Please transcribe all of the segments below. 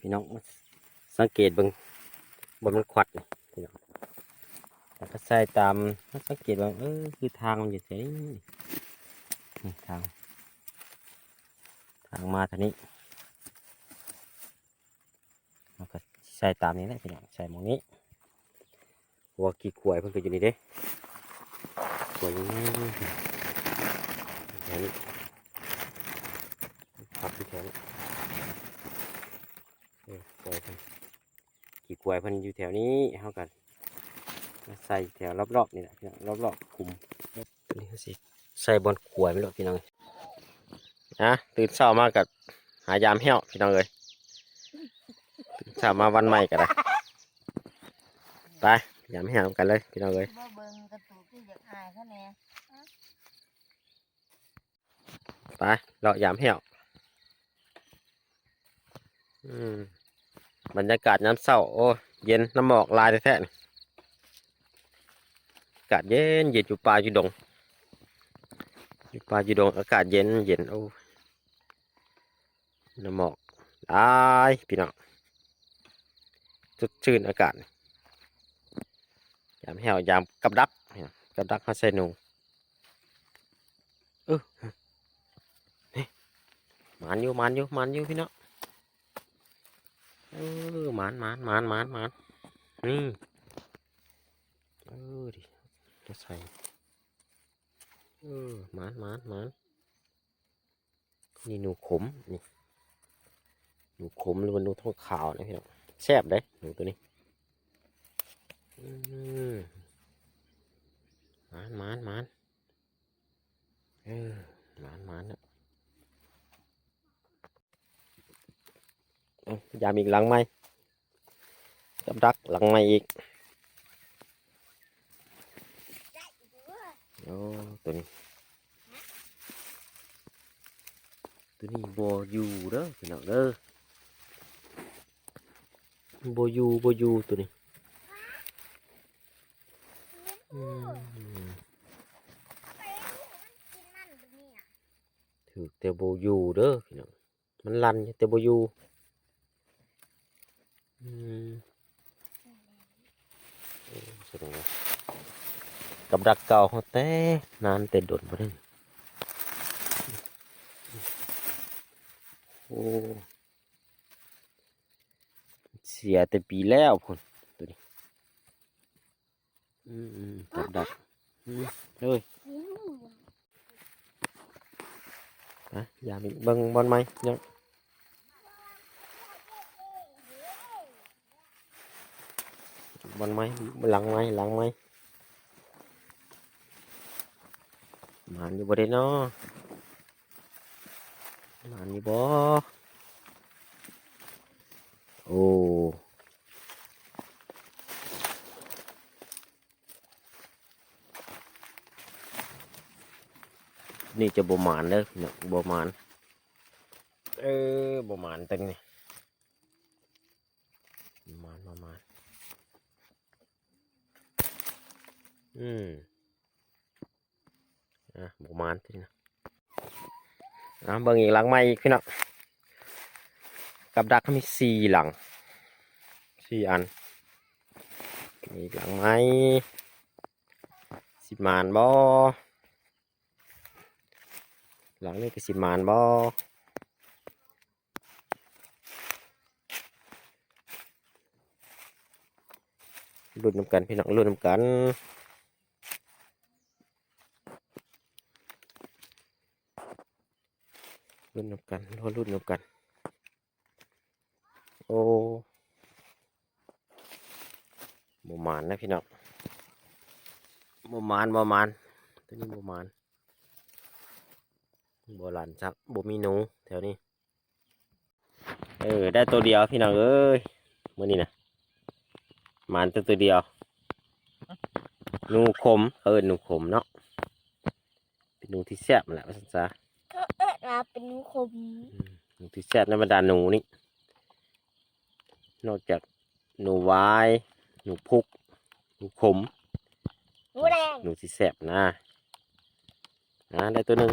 พี่น้องสังเกตเบิ่งบนมันขวัดพี่น้องแล้วก็ใส่ตามสังเกตว่าเออคือทางมันอยู่ที่นี่นี่ทาง ทางมาทางนี้แล้วก็ใส่ตามนี้แหละพี่น้องใส่มองนี้หัวกี่ขวายเพิ่นก็อยู่นี่เด้ขวายนี่แถวนี้พับที่แถวนี้ เออขวายเพิ่นกี่ขวายเพิ่นอยู่แถวนี้เฮากันมาใส่แถวรอบๆนี่แหละพี่น้องรอบๆคุมนี่ก็สิใส่บนขวายไม่หรอกพี่น้องนะตื่นเช้ามากับหายามเหี้ยวพี่น้องเลยตื่นเช้ามาวันใหม่กันเลยไปยามเหี้ยวกันเลยพี่น้องเลยบ่เบิ่งกระตุกที่อยากอายเขาแน่ไปเราะยามเหี้ยวอืม บรรยากาศน้ำเศร้าโอ้เย็นน้ำหมอกลายแท้ๆอากาศเย็นเย็นอยู่ป่าอยู่ดงอยู่ป่าอยู่ดงอากาศเย็นเย็นโอ้น้ำหมอกลายพี่น้องสดชื่นอากาศยามแหวยามกับดักกับดักเขาใส่หนูเออนี่หมานอยู่มานอยู่มานอยู่พี่เนาะ เออหมานหมานหมานหมานหมานนี่เออดิจะใส่เออหมานหมานหมานนี่หนูขมนี่หนูขมหรือว่าหนูทองขาวนะพี่เนาะแซ่บเด้หนูตัวนี้มหมานหมานหมานเออหมานหมานอะเอา ยามอีกหลังไหมกับดักหลังไหมอีกโอ้ตัวนี้ตัวนี้บอยู่เด้อพี่น้องเด้อบอยู่บอยู่ตัวนี้ถือแต่โบอยู่เด้อพี่น้องมันลันอยู่แต่โบอยู่ อืมแสดงว่ากับดักเก่าเขาแต่นานแต่โดนบ่ได้โอ้เสียแต่ปีแล้วพุ่นตัวนี้อืมอืมกับดักเฮ้ย à, อย่ามีเบิ่งบอลไหมยัง บอลไหมหลังไหมหลังไหมหมานอยู่บ่ได้เนาะหมานอยู่บ่โอ้นี่จะบ่หมานเด้อพี่น้องบ่หมานเออบ่หมานตึงนี่บ่หมานบ่หมาน อืมอะบ่หมานตึงนะอะเบิ่งอีกหลังใหม่อีกพี่น้องกับดักเขามีสี่หลังสี่อันมีอีกหลังไหมสิหมานบ่หลังนี้ก็สิมานบ่รุ่นนำกันพี่น้องรุ่นนำกัน รุ่นนำกันรอรุ่นนำกัน โอ้บมานนะพี่น้องบมานบมานตัวนี้บมานโบราณจักบ่มีหนูแถวนี้ เออ ได้ตัวเดียวพี่น้องเอ้ยมื่อนี้นะหมานตัวตัวเดียวหนูขมเขาเอิ้นหนูขมเนาะเป็นหนูที่แซ่บแหละว่าซั่น ซะก็เอิ้นว่าเป็นหนูคมอืมหนูที่แซ่บในบรรดาหนูนี่ นอกจากหนูวาย หนูพุก หนูขม หนูแดงหนูที่แซ่บนะนะได้ตัวหนึ่ง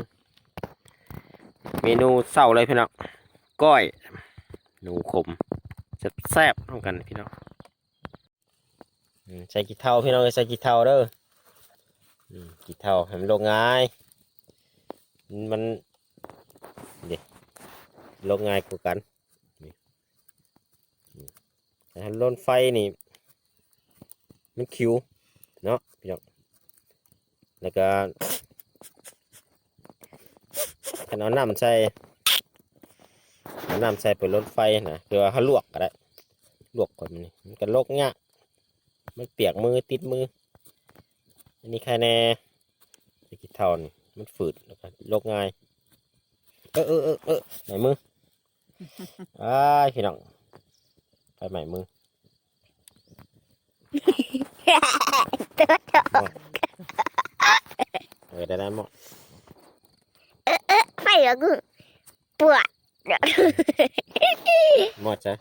เมนูเศร้าเลยพี่น้องก้อย หนูขมจะแซ่บต้องกันพี่น้องอืมใส่กี่เท่าพี่น้องเอ้ยใส่กี่เท่าเด้ออืมกี่เท่าให้มันลงง่าย มันเดี๋ยว ลงง่ายกว่ากันแต่ถ้าล้นไฟนี่ มันคิวเนาะพี่น้องแล้วก็ขนเอาน้ำใส่เอาน้ำใส่ไปล้นไฟนะคือว่าเขาลวกก็ได้ลวกก่อนมันนี่มันก็โลกเนี้ยมันเปียกมือติดมือ อันนี้ใครแน่ตะกี้เท่านี่มันฝืดแล้วก็โลกง่าย เออเออเออเออไหนมือ อ้ายพี่น้องไปใหม่มือเออได้ได้หมดไปแล้วกูปวดหมดใช่